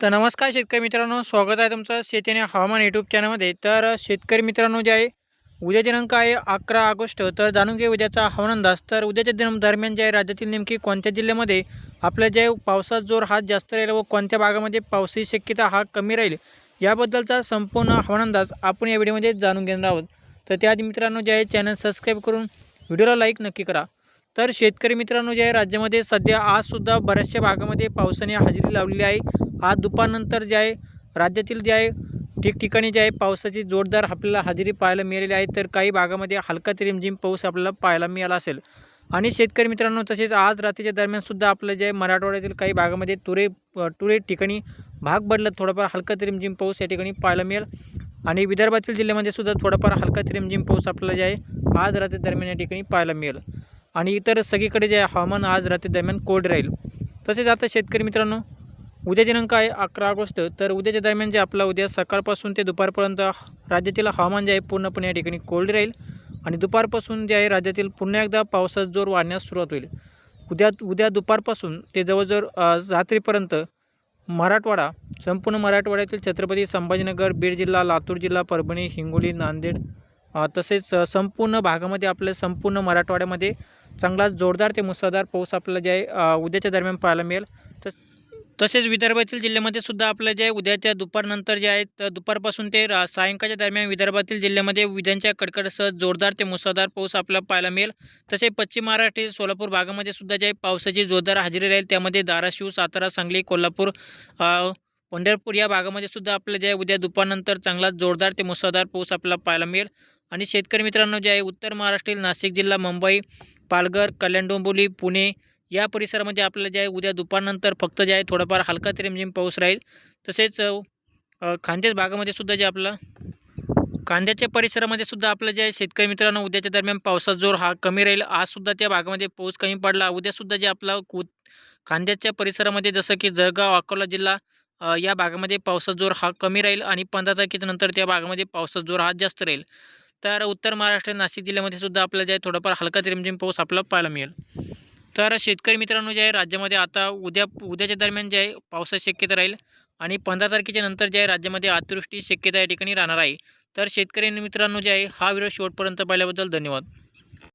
तर नमस्कार शेतकरी मित्रांनो स्वागत आहे तुमचं शेती आणि हवामान यूट्यूब चॅनलमध्ये तर शेतकरी मित्रांनो जे आहे उद्या दिनांक आहे अकरा ऑगस्ट. तर जाणून घे उद्याचा हवामान अंदाज. तर उद्याच्या दिन दरम्यान जे आहे राज्यातील नेमकी कोणत्या जिल्ह्यामध्ये आपल्या जे पावसाचा जोर हा जास्त राहील व कोणत्या भागामध्ये पावसाची शक्यता हा कमी राहील याबद्दलचा संपूर्ण हवामान अंदाज आपण या व्हिडिओमध्ये जाणून घेणार आहोत. तर त्याआधी मित्रांनो जे आहे चॅनल सबस्क्राईब करून व्हिडिओला लाईक नक्की करा. तर शेतकरी मित्रांनो जे आहे राज्यामध्ये सध्या आजसुद्धा बऱ्याचशा भागामध्ये पावसाने हजेरी लावलेली आहे. आज दुपारनंतर जे आहे राज्यातील जे आहे ठिकठिकाणी जे आहे पावसाची जोरदार आपल्याला हजेरी पाहायला मिळालेली आहे. तर काही भागामध्ये हलका ते रिमझिम पाऊस आपल्याला पाहायला मिळाला असेल. आणि शेतकरी मित्रांनो तसेच आज रात्रीच्या दरम्यानसुद्धा आपलं जे मराठवाड्यातील काही भागामध्ये तुरे तुरे ठिकाणी भाग बदलत थोडाफार हलका ते रिमझिम पाऊस या ठिकाणी पाहायला मिळेल. आणि विदर्भातील जिल्ह्यामध्ये सुद्धा थोडाफार हलका ते रिमझिम पाऊस आपल्याला जे आहे आज रात्री दरम्यान या ठिकाणी पाहायला मिळेल. आणि इतर सगळीकडे जे आहे हवामान आज रात्री दरम्यान कोल्ड राहील. तसेच आता शेतकरी मित्रांनो उद्या दिनांक आहे अकरा ऑगस्ट. तर उद्याच्या दरम्यान जे आपला उद्या सकाळपासून ते दुपारपर्यंत राज्यातील हवामान जे आहे पूर्णपणे या ठिकाणी कोल्ड राहील. आणि दुपारपासून जे आहे राज्यातील पुन्हा एकदा पावसाचा जोर वाढण्यास सुरुवात होईल. उद्या उद्या दुपारपासून ते जवळजवळ रात्रीपर्यंत मराठवाडा संपूर्ण मराठवाड्यातील छत्रपती संभाजीनगर बीड जिल्हा लातूर जिल्हा परभणी हिंगोली नांदेड तसेच संपूर्ण भागामध्ये आपल्या संपूर्ण मराठवाड्यामध्ये चांगलाच जोरदार ते मुसळधार पाऊस आपल्याला जे आहे उद्याच्या दरम्यान पाहायला मिळेल. तसेच विदर्भातील जिल्ह्यामध्ये सुद्धा आपलं जे आहे उद्याच्या दुपारनंतर जे आहे तर दुपारपासून ते सायंकाळच्या दरम्यान विदर्भातील जिल्ह्यामध्ये विजांच्या कडकडसह जोरदार ते मुसळधार पाऊस आपल्याला पाहायला मिळेल. तसे पश्चिम महाराष्ट्र सोलापूर भागामध्ये सुद्धा जे पावसाची जोरदार हजेरी राहील. त्यामध्ये धाराशिव सातारा सांगली कोल्हापूर पंढरपूर या भागामध्ये सुद्धा आपलं जे आहे उद्या दुपारनंतर चांगला जोरदार ते मुसळधार पाऊस आपल्याला पाहायला मिळेल. आणि शेतकरी मित्रांनो जे आहे उत्तर महाराष्ट्रातील नाशिक जिल्हा मुंबई पालघर कल्याण डोंबिवली पुणे या परिसरामध्ये आपल्याला जे आहे उद्या दुपारनंतर फक्त जे आहे थोडाफार हलका ते म्हणजे रिमझिम पाऊस राहील. तसेच अ, भागामध्ये सुद्धा जे आपलं कांद्याच्या परिसरामध्ये सुद्धा आपलं जे आहे शेतकरी मित्रांनो उद्याच्या दरम्यान पावसाचा जोर हा कमी राहील. आजसुद्धा त्या भागामध्ये पाऊस कमी पडला. उद्यासुद्धा जे आपला कु खांद्याच्या परिसरामध्ये जसं की जळगाव अकोला जिल्हा या भागामध्ये पावसाचा जोर हा कमी राहील आणि पंधरा तारखेच्या नंतर त्या भागामध्ये पावसाचा जोर हा जास्त राहील. तर उत्तर महाराष्ट्र नाशिक जिल्ह्यामध्ये सुद्धा आपल्याला जे आहे थोडाफार हलका ते म्हणजे रिमझिम पाऊस आपल्याला पाहायला मिळेल. तर शेतकरी मित्रांनो जे आहे राज्यामध्ये आता उद्या उद्याच्या दरम्यान जे आहे पावसाची शक्यता राहील आणि पंधरा तारखेच्या नंतर जे आहे राज्यामध्ये अतिवृष्टी शक्यता या ठिकाणी राहणार आहे. तर शेतकरी मित्रांनो जे आहे हा व्हिडिओ शेवटपर्यंत पाहिल्याबद्दल धन्यवाद.